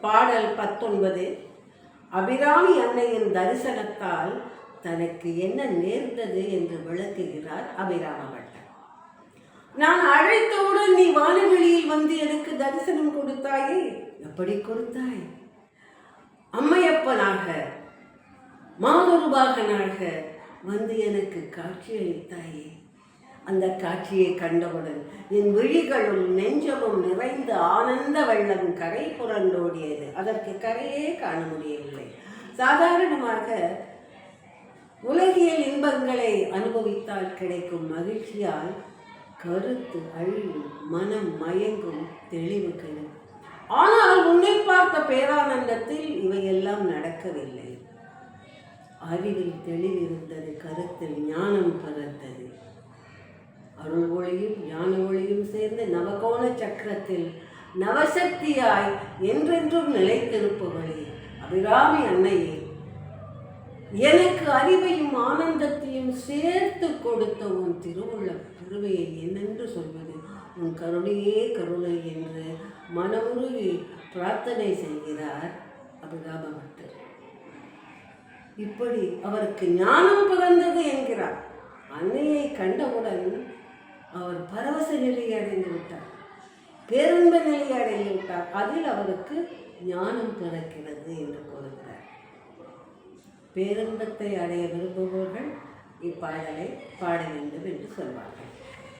பாடல் பத்தொன்பது அபிராமி அன்னையின் தரிசனத்தால் தனக்கு என்ன நேர்ந்தது என்று விளக்குகிறார் அபிராம பட்டர். நான் அழைத்தவுடன் நீ வானவெளியில் வந்து எனக்கு தரிசனம் கொடுத்தாயே? எப்படி கொடுத்தாய்? அம்மையப்பனாக மாதொருபாகனாக வந்து எனக்கு காட்சி அளித்தாயே? அந்த காட்சியை கண்டவுடன் என் விழிகளும் நெஞ்சமும் நிறைந்த ஆனந்த வெள்ளம் கரை புரண்டோடியது. அதற்கு கரையே காண முடியவில்லை. சாதாரணமாக உலகியல் இன்பங்களை அனுபவித்தால் கிடைக்கும் மகிழ்ச்சியால் கருத்து அழியும் மனம் மயங்கும் தெளிவு கெடும். ஆனால் உன்னை பார்த்த பேரானந்தத்தில் இவையெல்லாம் நடக்கவில்லை. அறிவில் தெளிவிருந்தது கருத்தில் ஞானம் பிறந்தது அருள் ஒளியும் ஞான ஒளியும் சேர்ந்து நவகோண சக்கரத்தில் நவசக்தியாய் என்றென்றும் நிலைத்திருப்பவளே அபிராமி அன்னையே. எனக்கு அறிவையும் ஆனந்தத்தையும் சேர்த்து கொடுத்த உன் திருவுள்ள பெருமையை என்னென்று சொல்வது? உன் கருணையே கருணை என்று மனமுருகி பிரார்த்தனை செய்கிறார் அபிராம இப்படி அவருக்கு ஞானம் பிறந்தது என்கிறார். அன்னையை கண்டவுடன் அவர் பரவச நிலையை அடைந்து விட்டார். பேருன்ப நிலையை அடைந்து விட்டார். அதில் அவருக்கு ஞானம் பிறக்கிறது என்று கூறுகிறார். பேரின்பத்தை அடைய விரும்புபவர்கள் இப்பாடலை பாட வேண்டும் என்று சொல்வார்கள்.